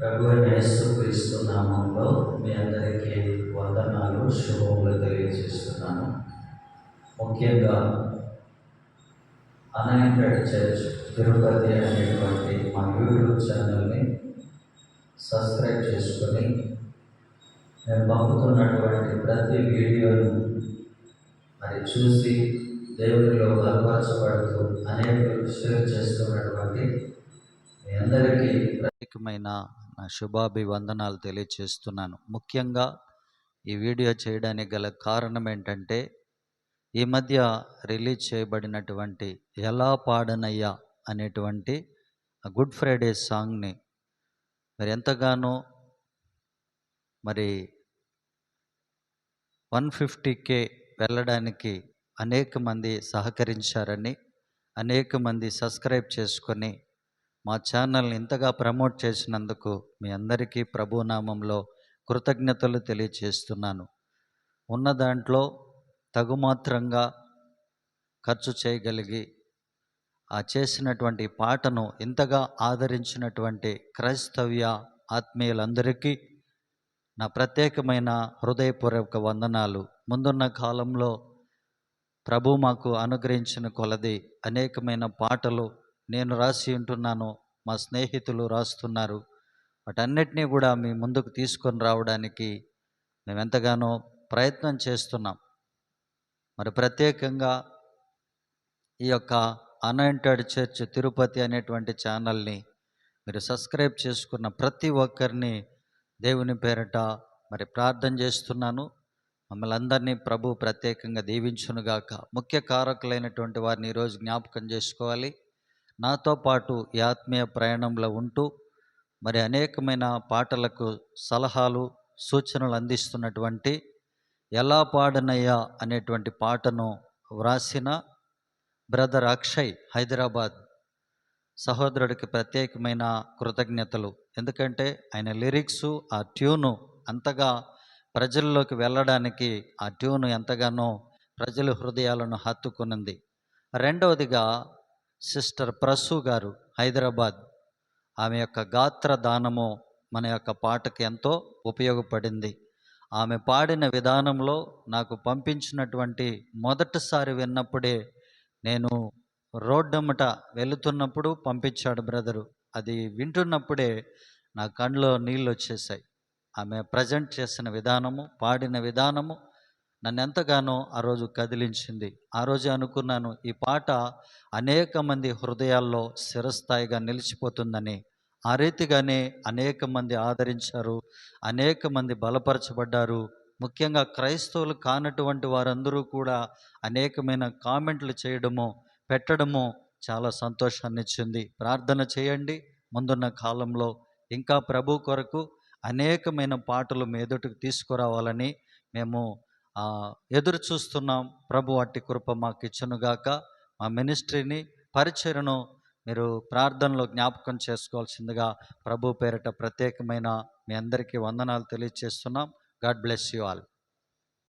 ప్రభు అయిన యేసుక్రీస్తు నామంలో మీ అందరికీ వందనాలు శుభములు తెలియజేస్తున్నాను. ముఖ్యంగా అనాయింటెడ్ చర్చ్ తిరుపతి అనేటువంటి మా యూట్యూబ్ ఛానల్ని సబ్స్క్రైబ్ చేసుకొని మేము పంపుతున్నటువంటి ప్రతి వీడియోను మరి చూసి దేవుడిలో బలపరచబడుతూ అనేక షేర్ చేస్తున్నటువంటి మీ అందరికీ ప్రత్యేకమైన నా శుభాభివందనాలు తెలియచేస్తున్నాను. ముఖ్యంగా ఈ వీడియో చేయడానికి గల కారణం ఏంటంటే ఈ మధ్య రిలీజ్ చేయబడినటువంటి ఎలా పాడనయ్యా అనేటువంటి ఆ గుడ్ ఫ్రైడే సాంగ్ని మరి ఎంతగానో మరి వన్ ఫిఫ్టీ కే వెళ్ళడానికి అనేక మంది సహకరించారని అనేక మంది సబ్స్క్రైబ్ చేసుకొని మా ఛానల్ని ఇంతగా ప్రమోట్ చేసినందుకు మీ అందరికీ ప్రభునామంలో కృతజ్ఞతలు తెలియచేస్తున్నాను. ఉన్న దాంట్లో తగుమాత్రంగా ఖర్చు చేయగలిగి ఆ చేసినటువంటి పాటను ఇంతగా ఆదరించినటువంటి క్రైస్తవ్య ఆత్మీయులందరికీ నా ప్రత్యేకమైన హృదయపూర్వక వందనాలు. ముందున్న కాలంలో ప్రభు మాకు అనుగ్రహించిన కొలది అనేకమైన పాటలు నేను రాసి ఉంటున్నాను మా స్నేహితులు రాస్తున్నారు. వాటన్నిటినీ కూడా మీ ముందుకు తీసుకొని రావడానికి మేము ఎంతగానో ప్రయత్నం చేస్తున్నాం. మరి ప్రత్యేకంగా ఈ యొక్క అనాయింటెడ్ చర్చ్ తిరుపతి అనేటువంటి ఛానల్ని మీరు సబ్స్క్రైబ్ చేసుకున్న ప్రతి ఒక్కరిని దేవుని పేరట మరి ప్రార్థన చేస్తున్నాను. మమ్మల్ని అందరినీ ప్రభు ప్రత్యేకంగా దీవించునుగాక. ముఖ్య కారకులైనటువంటి వారిని ఈరోజు జ్ఞాపకం చేసుకోవాలి. నాతో పాటు ఈ ఆత్మీయ ప్రయాణంలో ఉంటూ మరి అనేకమైన పాటలకు సలహాలు సూచనలు అందిస్తున్నటువంటి ఎలా పాడనయ్యా అనేటువంటి పాటను వ్రాసిన బ్రదర్ అక్షయ్ హైదరాబాద్ సహోదరుడికి ప్రత్యేకమైన కృతజ్ఞతలు. ఎందుకంటే ఆయన లిరిక్స్ ఆ ట్యూను అంతగా ప్రజల్లోకి వెళ్ళడానికి ఆ ట్యూను ఎంతగానో ప్రజల హృదయాలను హత్తుకున్నది రెండవదిగా సిస్టర్ ప్రసు గారు హైదరాబాద్. ఆమె యొక్క గాత్ర దానము మన యొక్క పాటకు ఎంతో ఉపయోగపడింది. ఆమె పాడిన విధానంలో నాకు పంపించినటువంటి మొదటిసారి విన్నప్పుడే నేను రోడ్డమ్మట వెళుతున్నప్పుడు పంపించాడు బ్రదరు. అది వింటున్నప్పుడే నా కళ్ళలో నీళ్ళు వచ్చేసాయి. ఆమె ప్రజెంట్ చేసిన విధానము పాడిన విధానము నన్ను ఎంతగానో ఆ రోజు కదిలించింది. ఆ రోజు అనుకున్నాను ఈ పాట అనేక మంది హృదయాల్లో స్థిరస్థాయిగా నిలిచిపోతుందని. ఆ రీతిగానే అనేక మంది ఆదరించారు అనేక మంది బలపరచబడ్డారు. ముఖ్యంగా క్రైస్తవులు కానటువంటి వారందరూ కూడా అనేకమైన కామెంట్లు చేయడము పెట్టడము చాలా సంతోషాన్ని ఇచ్చింది. ప్రార్థన చేయండి. ముందున్న కాలంలో ఇంకా ప్రభు కొరకు అనేకమైన పాటలు మీదటికి తీసుకురావాలని మేము ఎదురు చూస్తున్నాం. ప్రభు అట్టి కృప మాకు ఇచ్చునుగాక మా మినిస్ట్రీని పరిచయను మీరు ప్రార్థనలో జ్ఞాపకం చేసుకోవాల్సిందిగా ప్రభు పేరిట ప్రత్యేకమైన మీ అందరికీ వందనాలు తెలియజేస్తున్నాం. God bless you all.